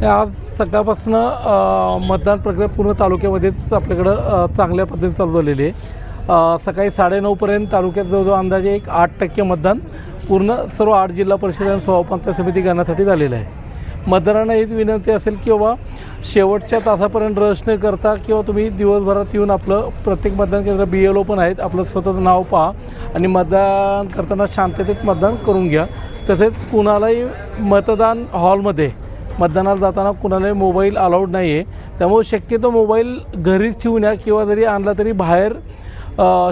आणि आज सकाळपासून मतदान प्रक्रिया पूर्ण तालुक्यामध्येच आपल्याकडं चांगल्या पद्धतीने चालू झालेली आहे. सकाळी साडेनऊपर्यंत तालुक्यात जवळजवळ अंदाजे एक आठ टक्के मतदान पूर्ण सर्व आठ जिल्हा परिषद आणि सभापंचायत समिती करण्यासाठी झालेलं आहे. मतदारांना हीच विनंती असेल की बाबा शेवटच्या तासापर्यंत रश न करता किंवा तुम्ही दिवसभरात येऊन आपलं प्रत्येक मतदान केंद्र बी एल ओ पण आहेत आपलं स्वतःचं नाव पहा आणि मतदान करताना शांततेत मतदान करून घ्या. तसेच कुणालाही मतदान हॉलमध्ये मतदानाला जाताना कुणालाही मोबाईल अलाउड नाही आहे त्यामुळे शक्यतो मोबाईल घरीच ठेवून या किंवा जरी आणला तरी बाहेर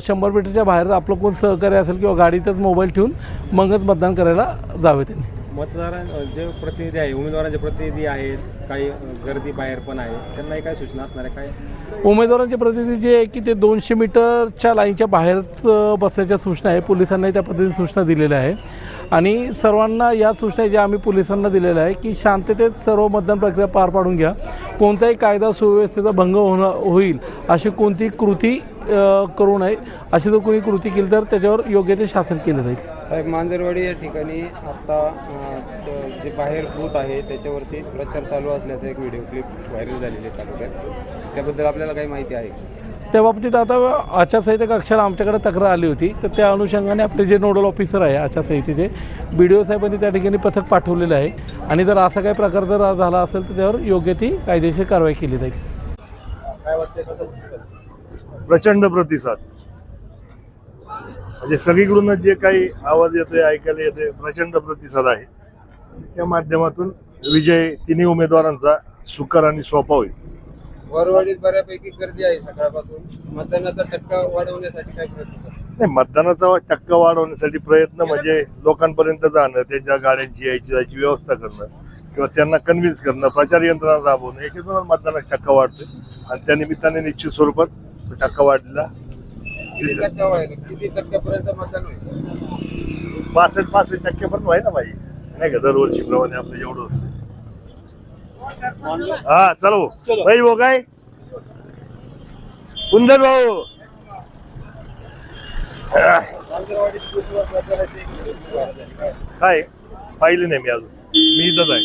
शंभर मीटरच्या बाहेर आपलं कोण सहकार्य असेल किंवा गाडीतच मोबाईल ठेवून मगच मतदान करायला जावे त्यांनी. मतदारां जे प्रतिनिधी आहे उमेदवारांचे प्रतिनिधी आहेत काही गर्दी बाहेर पण आहे त्यांनाही काय सूचना असणार आहे काय? उमेदवारांचे प्रतिनिधी जे आहे की ते दोनशे मीटरच्या लाईनच्या बाहेरच अ, बसण्याच्या सूचना आहे. पोलिसांनाही त्या पद्धतीने सूचना दिलेल्या आहे. आणि सर्वांना या सूचना ज्या आम्ही पोलिसांना दिलेल्या आहे की शांततेत सर्व मतदान प्रक्रिया पार पाडून घ्या. कोणताही कायदा सुव्यवस्थेचा भंग होणं होईल अशी कोणती कृती करू नये. अशी जर कोणी कृती केली तर त्याच्यावर योग्य ते शासन केलं जाईल. साहेब मांजरवाडी या ठिकाणी आता जे बाहेर बूथ आहे त्याच्यावरती प्रचार चालू असल्याचा एक व्हिडिओ क्लिप व्हायरल झालेली आहे तालुक्यात. त्याबद्दल आपल्याला काही माहिती आहे त्या बाबतीत आता आचारसंहिता कक्षाला आमच्याकडे तक्रार आली होती. तर त्या अनुषंगाने आपले जे नोडल ऑफिसर आहे आचारसंहितेचे बी डी ओ साहेबांनी त्या ठिकाणी पथक पाठवलेलं आहे. आणि जर असा काही प्रकार जर झाला असेल तर त्यावर योग्य ती कायदेशीर कारवाई केली जाईल. काय कसं प्रचंड प्रतिसाद. म्हणजे सगळीकडूनच जे काही आवाज येतोय ऐकायला येतोय प्रचंड प्रतिसाद आहे. त्या माध्यमातून विजय तिन्ही उमेदवारांचा सुकर आणि सोपा होईल. वरवाडीत बऱ्यापैकी गर्दी आहे सकाळपासून. मतदानाचा टक्का वाढवण्यासाठी काय प्रयत्न नाही मतदानाचा टक्का वाढवण्यासाठी प्रयत्न म्हणजे लोकांपर्यंत जाणं त्यांच्या गाड्यांची यायची जायची व्यवस्था करणं किंवा त्यांना कन्व्हिन्स करणं प्रचार यंत्रणा राबवणं याच्यातून मतदानाचा टक्का वाढतोय. आणि त्या निमित्ताने निश्चित स्वरूपात टक्का वाढलेला किती टक्क्यापर्यंत मतदान होईल? पासष्ट पासष्ट टक्के पण व्हायला पाहिजे. नाही का दरवर्षीप्रमाणे आपलं एवढं होतं. हा चलो. भाई भाऊ काय? सुंदर भाऊ. काय? पाहिले नाही मी अजून. मी इथंच आहे.